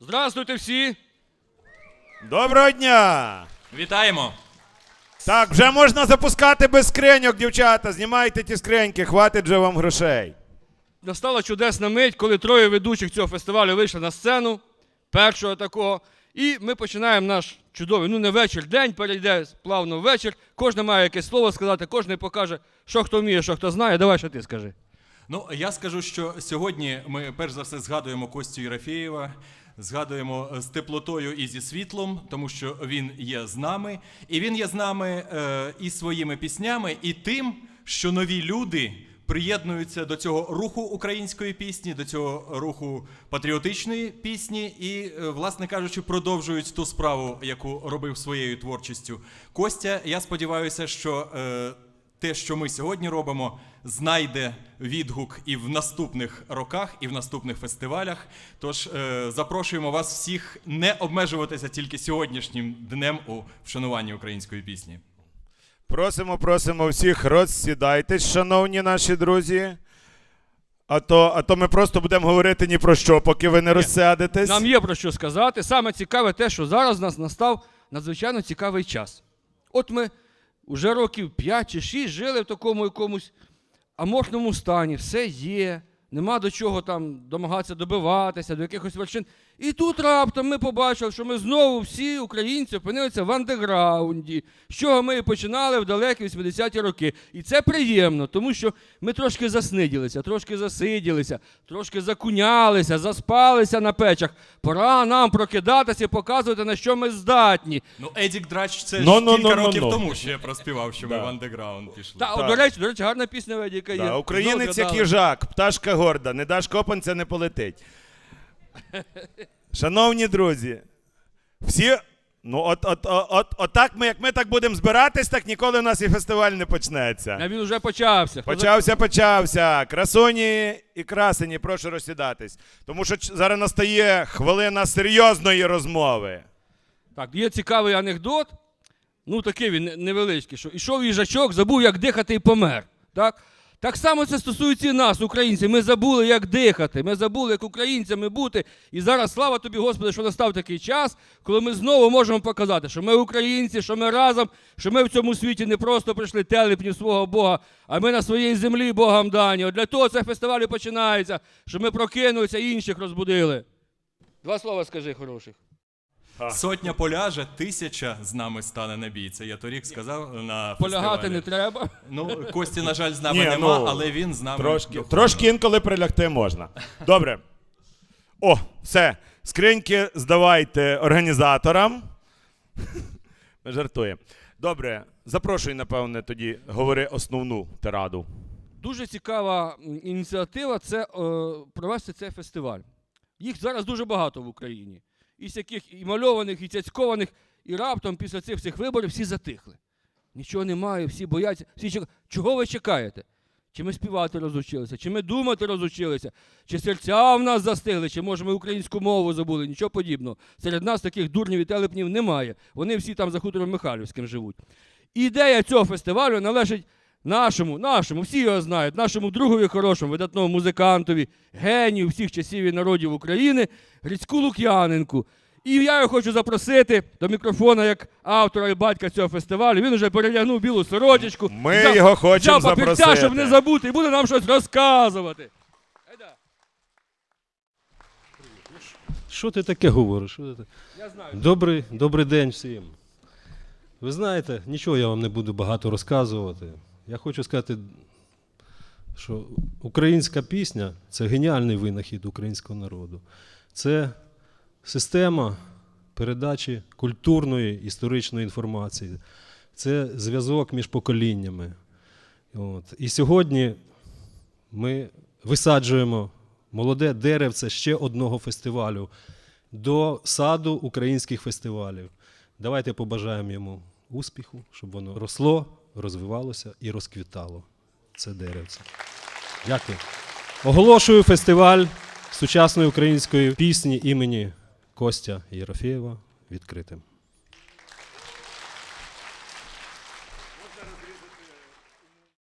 Здравствуйте всі! Доброго дня! Вітаємо! Так, вже можна запускати без скриньок, дівчата. Знімайте ті скриньки, хватить же вам грошей. Настала чудесна мить, коли троє ведучих цього фестивалю вийшли на сцену, першого такого. І ми починаємо наш чудовий, ну не вечір, день перейде плавно в вечір. Кожен має якесь слово сказати, кожен покаже, що хто вміє, що хто знає. Давай, що ти скажи. Ну, я скажу, що сьогодні ми перш за все згадуємо Костю Єрофєєва, згадуємо з теплотою і зі світлом, тому що він є з нами. І він є з нами е, і своїми піснями, і тим, що нові люди приєднуються до цього руху української пісні, до цього руху патріотичної пісні, і, е, власне кажучи, продовжують ту справу, яку робив своєю творчістю. Костя, я сподіваюся, що. Те, що ми сьогодні робимо, знайде відгук і в наступних роках, і в наступних фестивалях. Тож е, запрошуємо вас всіх не обмежуватися тільки сьогоднішнім днем у вшануванні української пісні. Просимо, просимо всіх, розсідайтесь, шановні наші друзі. А то, а то ми просто будемо говорити ні про що, поки ви не розсядетесь. Нам є про що сказати. Саме цікаве те, що зараз у нас настав надзвичайно цікавий час. От ми вже років 5 чи 6 жили в такому якомусь аморфному стані, все є, нема до чого там домагатися добиватися, до якихось вершин. І тут раптом ми побачили, що ми знову всі українці опинилися в андеграунді, з чого ми і починали в далекі 80-ті роки. І це приємно, тому що ми трошки засниділися, трошки засиділися, трошки закунялися, заспалися на печах. Пора нам прокидатися і показувати, на що ми здатні. Ну, Едік Драч, це Ну, ж ну, кілька ну, ну, років ну. тому ще проспівав, що ми Да. в андеграунд пішли. Та, Так. до речі, до речі, гарна пісня Ведіка є. Да, українець як згадали. їжак, пташка горда, не даш копанця, не полетить. Шановні друзі, всі. Ну, от, от, от, от, от так ми, як ми так будемо збиратись, так ніколи у нас і фестиваль не почнеться. А він уже почався. Почався, почався. Красуні і красені, прошу розсідатись. Тому що зараз настає хвилина серйозної розмови. Так, є цікавий анекдот. Ну, такий він невеличкий, що ішов їжачок, забув, як дихати і помер. Так? Так само це стосується і нас, українців. Ми забули, як дихати. Ми забули, як українцями бути. І зараз слава тобі, Господи, що настав такий час, коли ми знову можемо показати, що ми українці, що ми разом, що ми в цьому світі не просто прийшли телепні свого Бога, а ми на своїй землі Богом дані. От для того цей фестиваль починається, що ми прокинулися і інших розбудили. Два слова скажи хороших. Сотня поляже, тисяча з нами стане на бій. Це я торік сказав на Полягати фестивалі. не треба. Ну, Кості, на жаль, з нами Ні, нема, ну, але він з нами. Трошки, духовно. трошки інколи прилягти можна. Добре. О, все. Скриньки здавайте організаторам. Ми жартуємо. Добре, запрошуй, напевне, тоді говори основну тираду. Дуже цікава м, ініціатива це е, провести цей фестиваль. Їх зараз дуже багато в Україні. І всяких і мальованих, і цяцькованих, і раптом після цих всіх виборів всі затихли. Нічого немає, всі бояться. Всі чекають. Чого ви чекаєте? Чи ми співати розучилися, чи ми думати розучилися, чи серця в нас застигли, чи може ми українську мову забули, нічого подібного. Серед нас таких дурнів і телепнів немає. Вони всі там за хутором Михайлівським живуть. Ідея цього фестивалю належить нашому, нашому, всі його знають, нашому другові хорошому, видатному музикантові, генію всіх часів і народів України, Грицьку Лук'яненку. І я його хочу запросити до мікрофона як автора і батька цього фестивалю. Він уже перелягнув білу сорочечку. Ми взяв- його хочемо взяв папірця, запросити. щоб не забути, і буде нам щось розказувати. Що ти таке говориш? Що ти таке? Я знаю. Добрий, добрий день всім. Ви знаєте, нічого я вам не буду багато розказувати. Я хочу сказати, що українська пісня це геніальний винахід українського народу. Це система передачі культурної історичної інформації. Це зв'язок між поколіннями. От. І сьогодні ми висаджуємо молоде деревце ще одного фестивалю до саду українських фестивалів. Давайте побажаємо йому успіху, щоб воно росло, розвивалося і розквітало. Це деревце. Дякую. Оголошую фестиваль сучасної української пісні імені Костя Єрофєєва відкритим.